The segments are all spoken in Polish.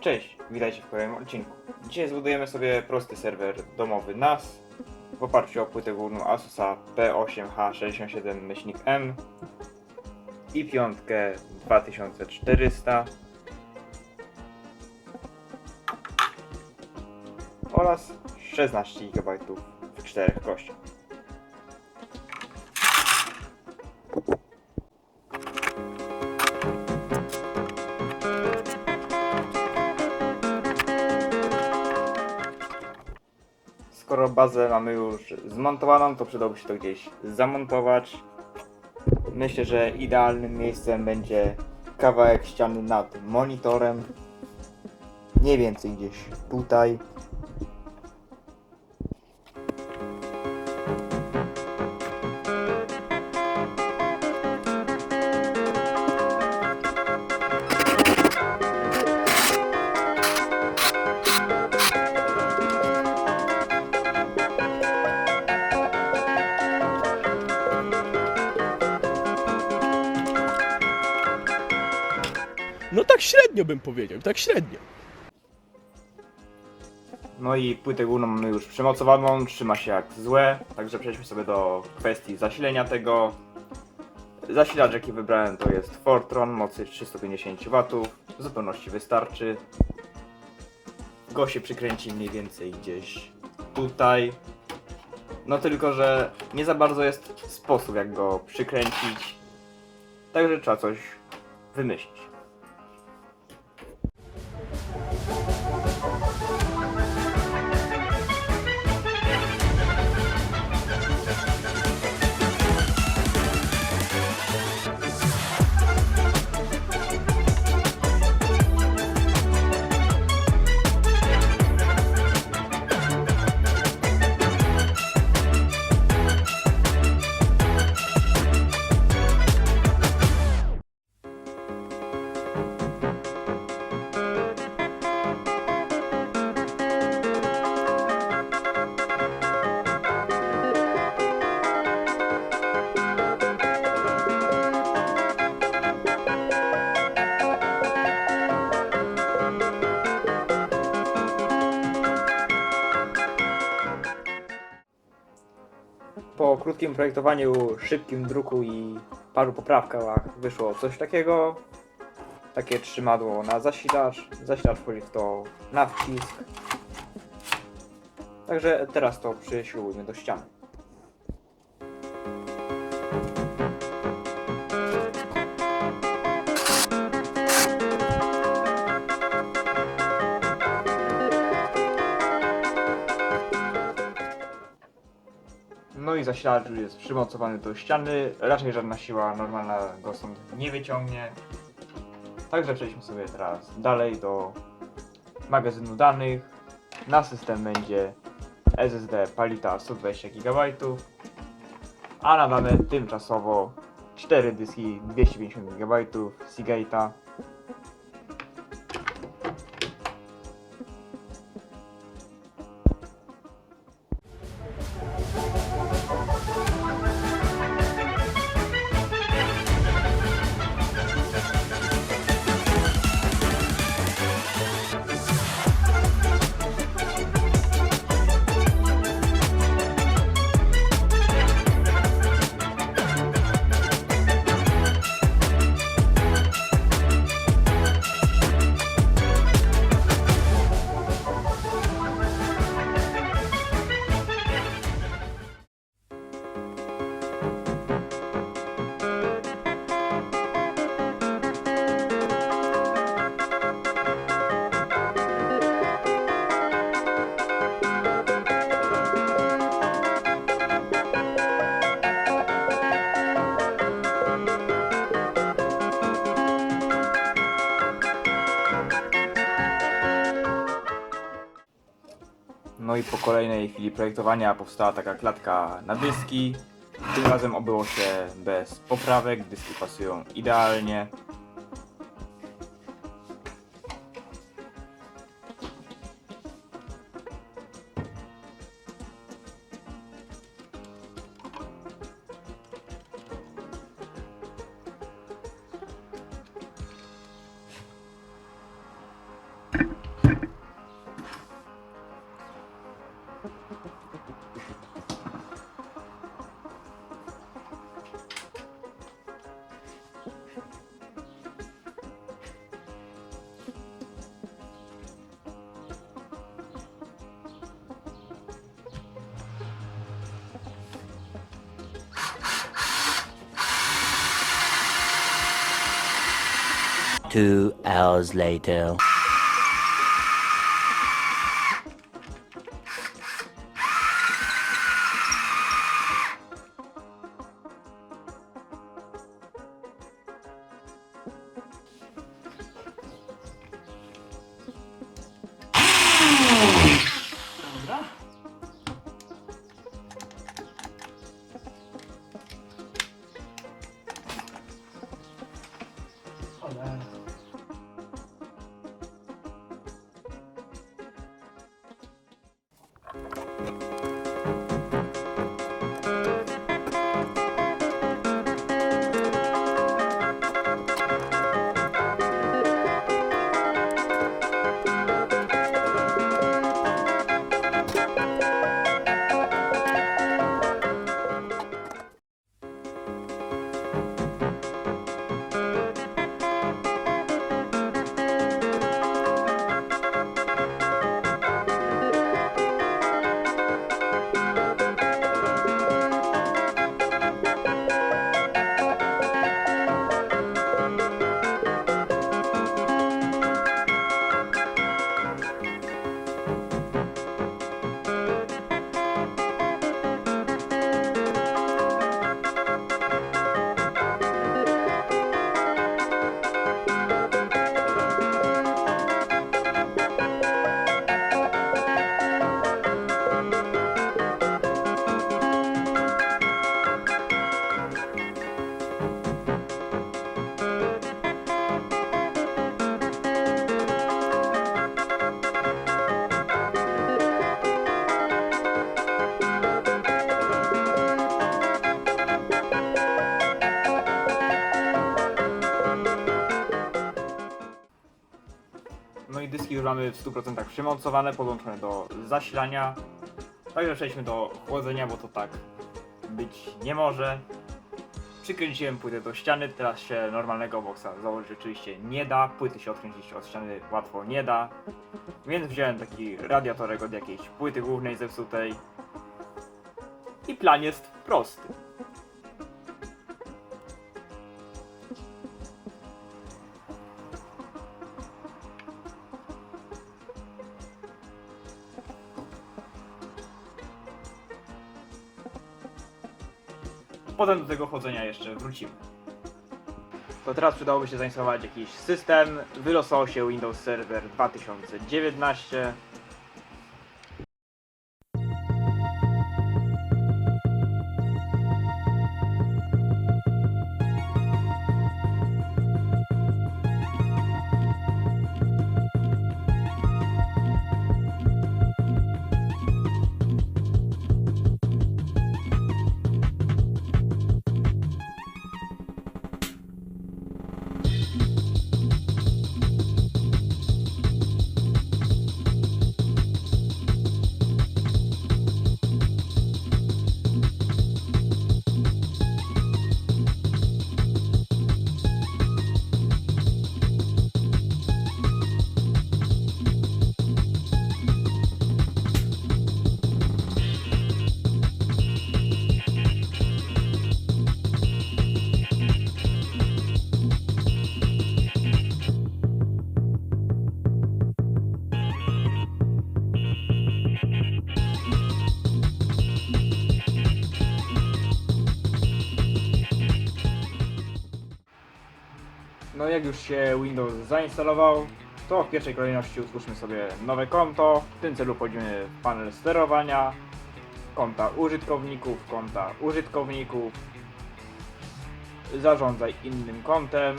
Cześć, witajcie w kolejnym odcinku. Dzisiaj zbudujemy sobie prosty serwer domowy NAS w oparciu o płytę główną Asusa P8H67-M i piątkę 2400 oraz 16 GB w czterech kościach. Bazę mamy już zmontowaną, to przydałoby się to gdzieś zamontować. Myślę, że idealnym miejscem będzie kawałek ściany nad monitorem. Mniej więcej gdzieś tutaj. Bym powiedział, tak średnio. No i płytę główną mamy już przymocowaną, trzyma się jak złe, także przejdźmy sobie do kwestii zasilenia tego. Zasilacz jaki wybrałem to jest Fortron mocy 350 W, w zupełności wystarczy. Go się przykręci mniej więcej gdzieś tutaj. No tylko, że nie za bardzo jest sposób jak go przykręcić, także trzeba coś wymyślić. Krótkim projektowaniu, szybkim druku i paru poprawkach wyszło coś takiego. Takie trzymadło na zasilacz. Zasilacz wchodzi w to na wcisk. Także teraz to przyślubujmy do ściany. I zasilacz już jest przymocowany do ściany. Raczej żadna siła normalna go stąd nie wyciągnie. Także przejdźmy sobie teraz dalej do magazynu danych. Na system będzie SSD Palita 120 GB, a nadamy tymczasowo 4 dyski 250 GB Seagate'a. I po kolejnej chwili projektowania powstała taka klatka na dyski. Tym razem obyło się bez poprawek, dyski pasują idealnie. Two hours later. W 100% przymocowane, podłączone do zasilania. Także przejdźmy do chłodzenia, bo to tak być nie może. Przykręciłem płytę do ściany, teraz się normalnego boksa założyć oczywiście nie da. Płyty się odkręcić od ściany łatwo nie da. Więc wziąłem taki radiatorek od jakiejś płyty głównej zepsutej. I plan jest prosty. Potem do tego chodzenia jeszcze wrócimy. To teraz przydałoby się zainstalować jakiś system. Wylosował się Windows Server 2019. jak już się Windows zainstalował, to w pierwszej kolejności utwórzmy sobie nowe konto. W tym celu wchodzimy w panel sterowania, konta użytkowników, konta użytkowników, zarządzaj innym kontem,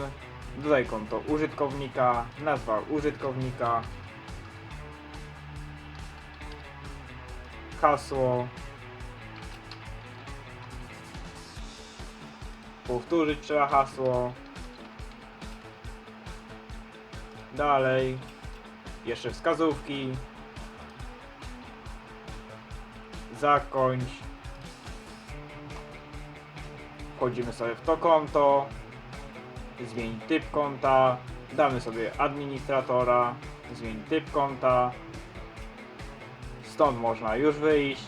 dodaj konto użytkownika, nazwa użytkownika, hasło, powtórzyć trzeba hasło, dalej, jeszcze wskazówki, zakończ. Wchodzimy sobie w to konto, zmień typ konta, damy sobie administratora, zmień typ konta, stąd można już wyjść.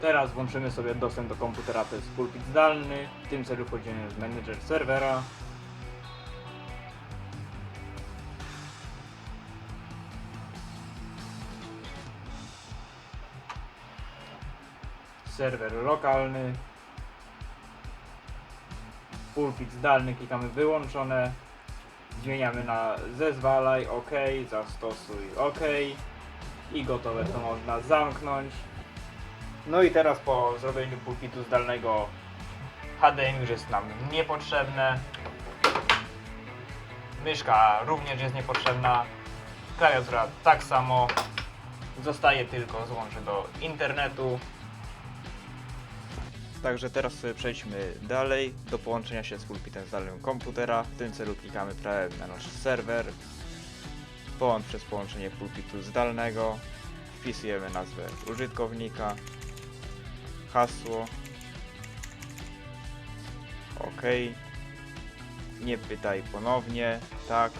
Teraz włączymy sobie dostęp do komputera, jest pulpit zdalny, w tym celu wchodzimy w manager serwera. Serwer lokalny. Pulpit zdalny klikamy wyłączone. Zmieniamy na zezwalaj, OK, zastosuj, OK. I gotowe to można zamknąć. No i teraz po zrobieniu pulpitu zdalnego HDMI już jest nam niepotrzebne. Myszka również jest niepotrzebna. Klawiatura tak samo. Zostaje tylko złączyć do internetu. Także teraz sobie przejdźmy dalej do połączenia się z pulpitem zdalnym komputera. W tym celu klikamy prawem na nasz serwer. Połącz przez połączenie pulpitu zdalnego. Wpisujemy nazwę użytkownika, hasło. OK. Nie pytaj ponownie. Tak.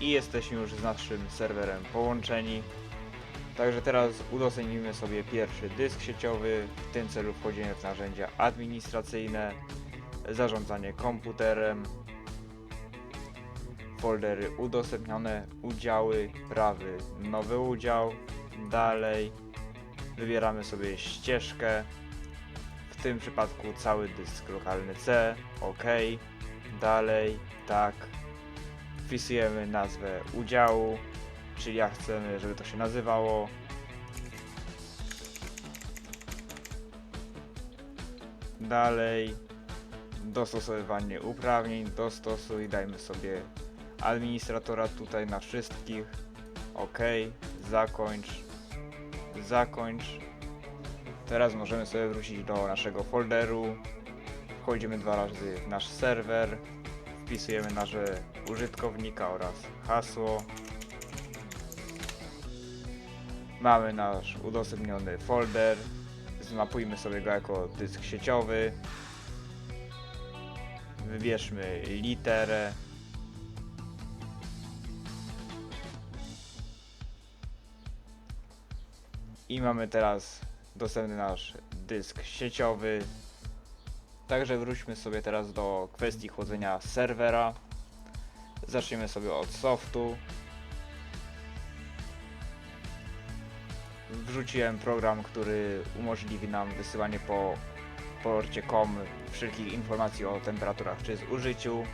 I jesteśmy już z naszym serwerem połączeni. Także teraz udostępnimy sobie pierwszy dysk sieciowy. W tym celu wchodzimy w narzędzia administracyjne, zarządzanie komputerem, foldery udostępnione, udziały, prawy, nowy udział, dalej. Wybieramy sobie ścieżkę, w tym przypadku cały dysk lokalny C, OK, dalej, tak, wpisujemy nazwę udziału, czyli jak chcemy, żeby to się nazywało. Dalej, dostosowywanie uprawnień, dostosuj, dajmy sobie administratora tutaj na wszystkich. OK, zakończ, zakończ. Teraz możemy sobie wrócić do naszego folderu. Wchodzimy dwa razy w nasz serwer wpisujemy nazwę użytkownika oraz hasło. Mamy nasz udostępniony folder. Zmapujmy sobie go jako dysk sieciowy. Wybierzmy literę. I mamy teraz dostępny nasz dysk sieciowy. Także wróćmy sobie teraz do kwestii chłodzenia serwera. Zaczniemy sobie od softu. Wrzuciłem program, który umożliwi nam wysyłanie po porcie COM wszelkich informacji o temperaturach czy zużyciu.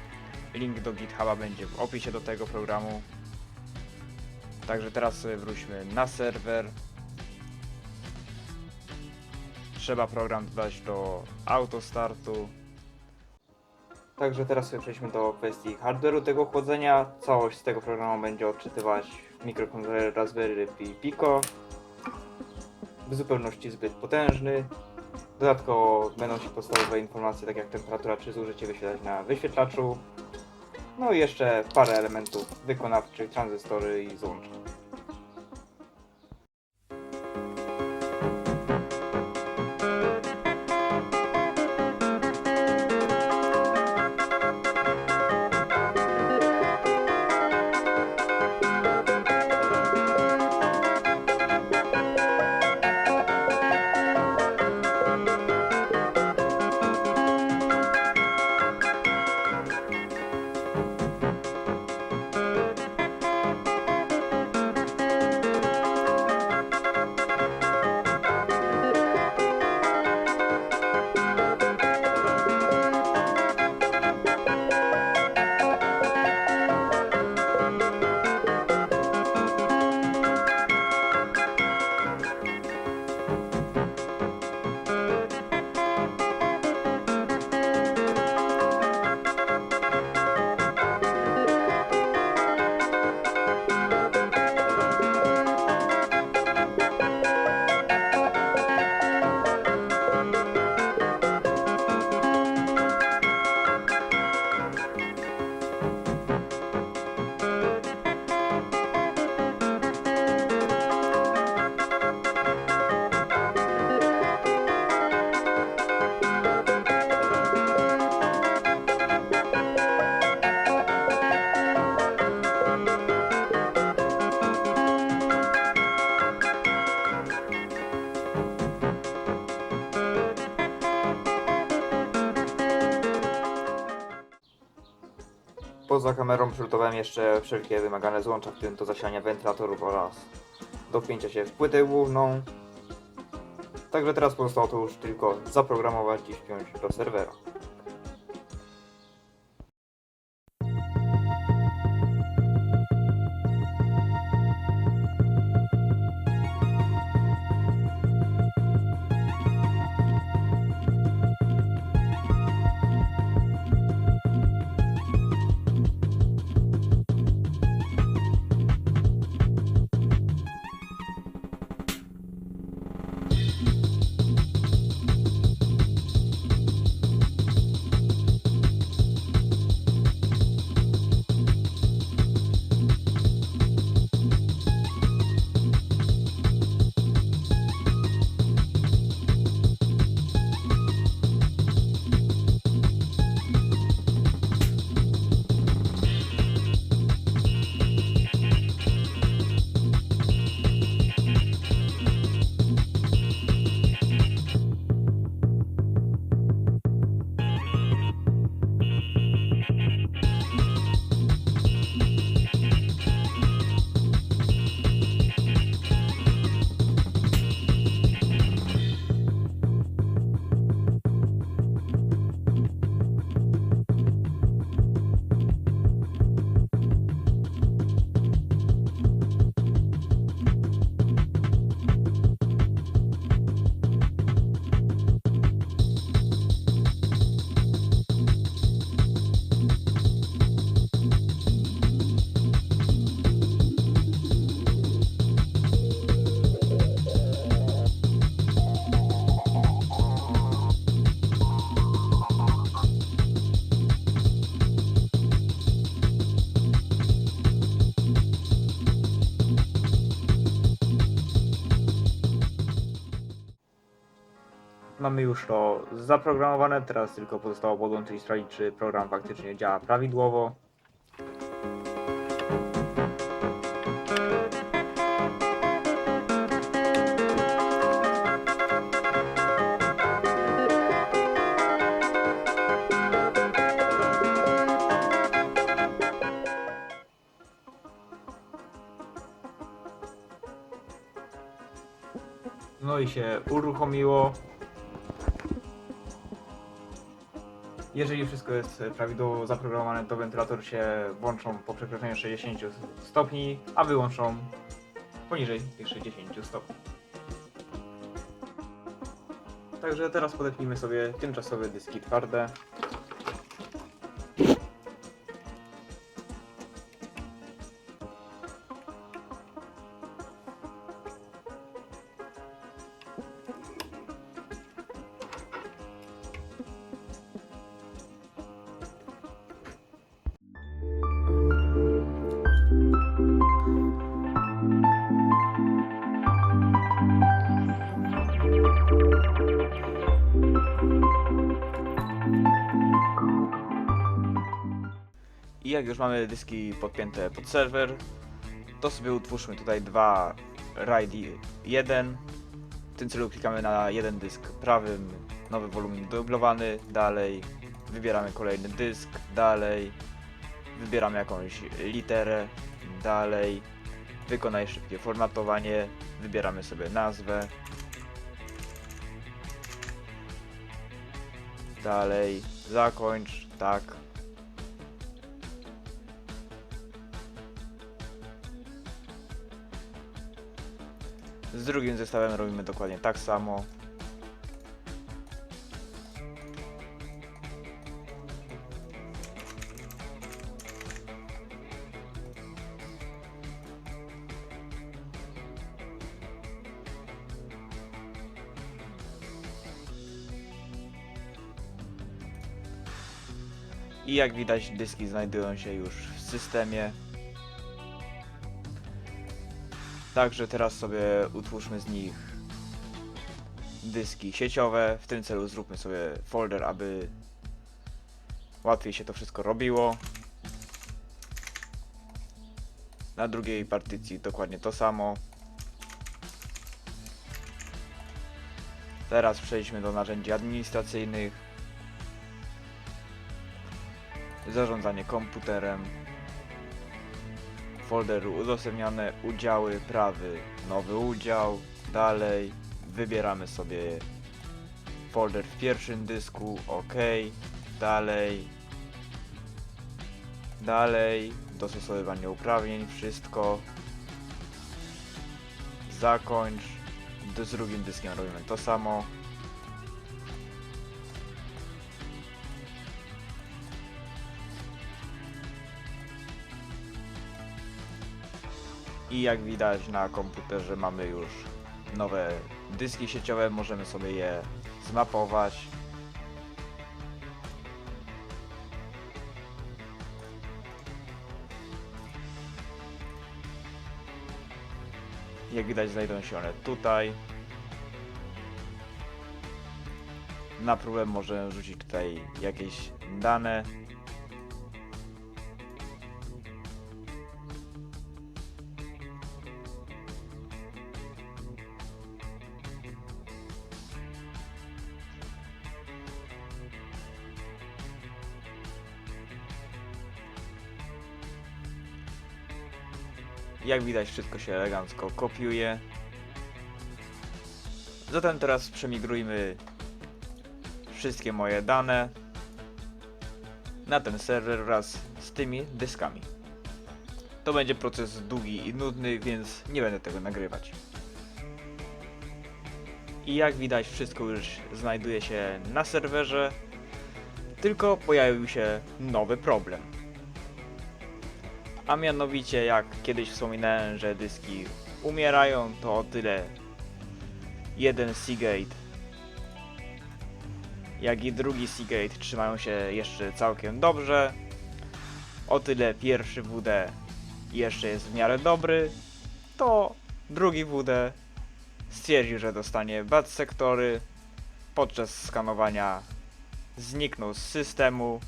Link do GitHuba będzie w opisie do tego programu. Także teraz sobie wróćmy na serwer. Trzeba program dodać do autostartu. Także teraz przejdźmy do kwestii hardware'u tego chłodzenia. Całość z tego programu będzie odczytywać mikrokontroler Raspberry Pi Pico. W zupełności zbyt potężny. Dodatkowo będą się podstawowe informacje, tak jak temperatura czy zużycie wyświetlać na wyświetlaczu. No i jeszcze parę elementów wykonawczych, tranzystory i złącza. Poza kamerą przygotowałem jeszcze wszelkie wymagane złącza, w tym do zasilania wentylatorów oraz do wpięcia się w płytę główną. Także teraz pozostało to już tylko zaprogramować i wpiąć do serwera. Mamy już to zaprogramowane, teraz tylko pozostało podłączyć sprawdzić, czy program faktycznie działa prawidłowo. No i się uruchomiło. Jeżeli wszystko jest prawidłowo zaprogramowane, to wentylator się włączą po przekroczeniu 60 stopni, a wyłączą poniżej tych 60 stopni. Także teraz podepnijmy sobie tymczasowe dyski twarde. Już mamy dyski podpięte pod serwer, to sobie utwórzmy tutaj dwa RAID 1. W tym celu klikamy na jeden dysk prawym, nowy wolumin dublowany, dalej wybieramy kolejny dysk, dalej wybieramy jakąś literę, dalej wykonaj szybkie formatowanie, wybieramy sobie nazwę, dalej zakończ, tak, Z drugim zestawem robimy dokładnie tak samo. I jak widać dyski znajdują się już w systemie. Także teraz sobie utwórzmy z nich dyski sieciowe. W tym celu zróbmy sobie folder, aby łatwiej się to wszystko robiło. Na drugiej partycji dokładnie to samo. Teraz przejdźmy do narzędzi administracyjnych. zarządzanie komputerem, folderu udostępniane udziały, prawy, nowy udział, dalej, wybieramy sobie folder w pierwszym dysku, ok, dalej, dalej, dostosowywanie uprawnień, wszystko, zakończ, z drugim dyskiem robimy to samo. I jak widać na komputerze mamy już nowe dyski sieciowe, możemy sobie je zmapować. Jak widać znajdują się one tutaj. Na próbę możemy rzucić tutaj jakieś dane. Jak widać wszystko się elegancko kopiuje. Zatem teraz przemigrujmy wszystkie moje dane na ten serwer wraz z tymi dyskami. To będzie proces długi i nudny, więc nie będę tego nagrywać. I jak widać wszystko już znajduje się na serwerze, tylko pojawił się nowy problem. A mianowicie, jak kiedyś wspominałem, że dyski umierają, to o tyle jeden Seagate, jak i drugi Seagate trzymają się jeszcze całkiem dobrze. O tyle pierwszy WD jeszcze jest w miarę dobry, to drugi WD stwierdził, że dostanie bad sektory. Podczas skanowania zniknął z systemu.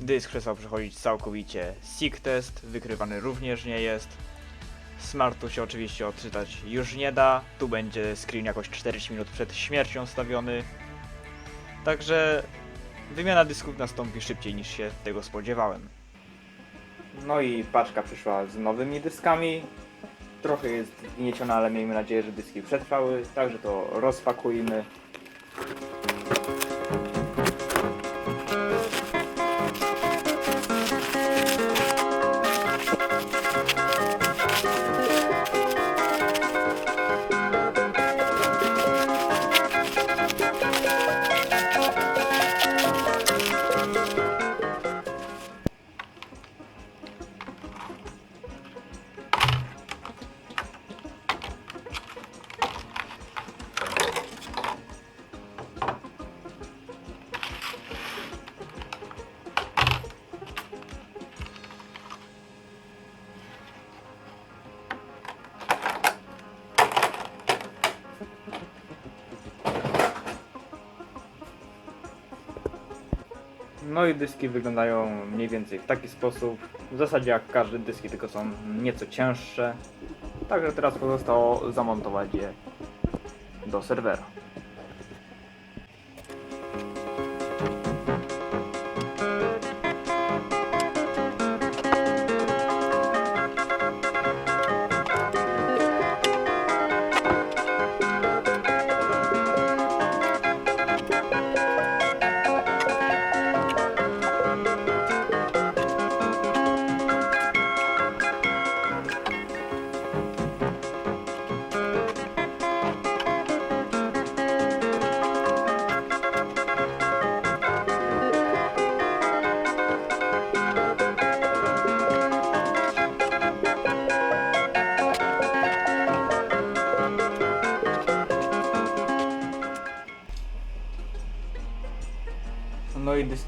Dysk przestał przechodzić całkowicie SIG test, wykrywany również nie jest. Smartu się oczywiście odczytać już nie da, tu będzie screen jakoś 40 minut przed śmiercią stawiony. Także wymiana dysków nastąpi szybciej niż się tego spodziewałem. No i paczka przyszła z nowymi dyskami. Trochę jest gnieciona, ale miejmy nadzieję, że dyski przetrwały, także to rozpakujmy. I dyski wyglądają mniej więcej w taki sposób. W zasadzie jak każde dyski, tylko są nieco cięższe. Także teraz pozostało zamontować je do serwera.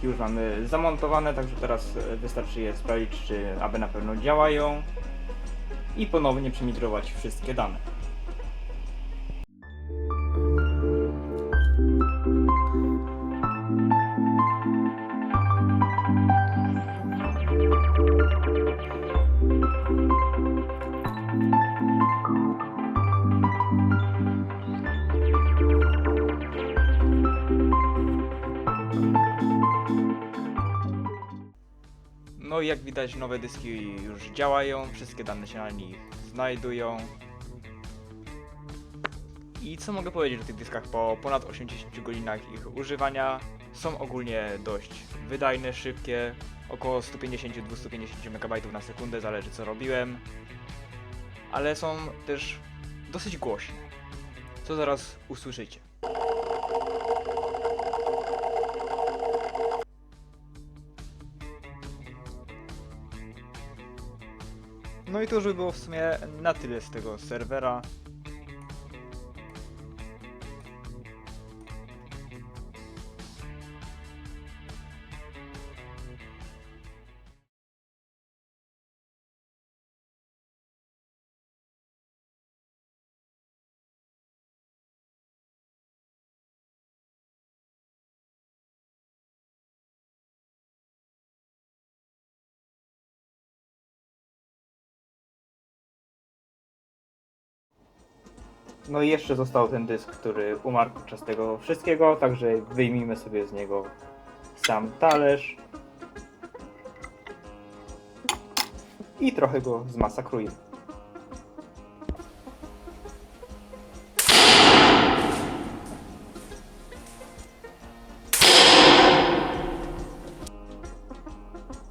Już mamy zamontowane, także teraz e, wystarczy je sprawdzić, czy aby na pewno działają i ponownie przemigrować wszystkie dane. Jak widać nowe dyski już działają, wszystkie dane się na nich znajdują. I co mogę powiedzieć o tych dyskach po ponad 80 godzinach ich używania? Są ogólnie dość wydajne, szybkie, około 150-250 MB na sekundę, zależy co robiłem. Ale są też dosyć głośne, co zaraz usłyszycie. No i to już by było w sumie na tyle z tego serwera. No i jeszcze został ten dysk, który umarł podczas tego wszystkiego, także wyjmijmy sobie z niego sam talerz. I trochę go zmasakrujmy.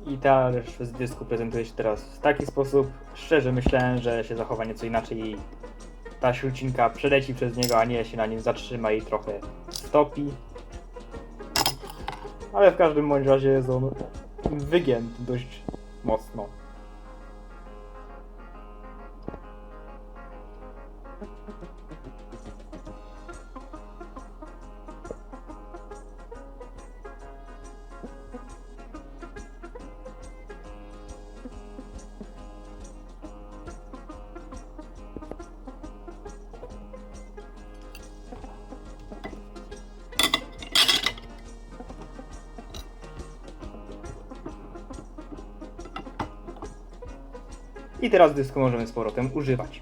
I talerz z dysku prezentuje się teraz w taki sposób. Szczerze myślałem, że się zachowa nieco inaczej ta śrucinka przeleci przez niego, a nie się na nim zatrzyma i trochę stopi. Ale w każdym bądź razie jest on wygięty dość mocno. I teraz dysku możemy z powrotem używać.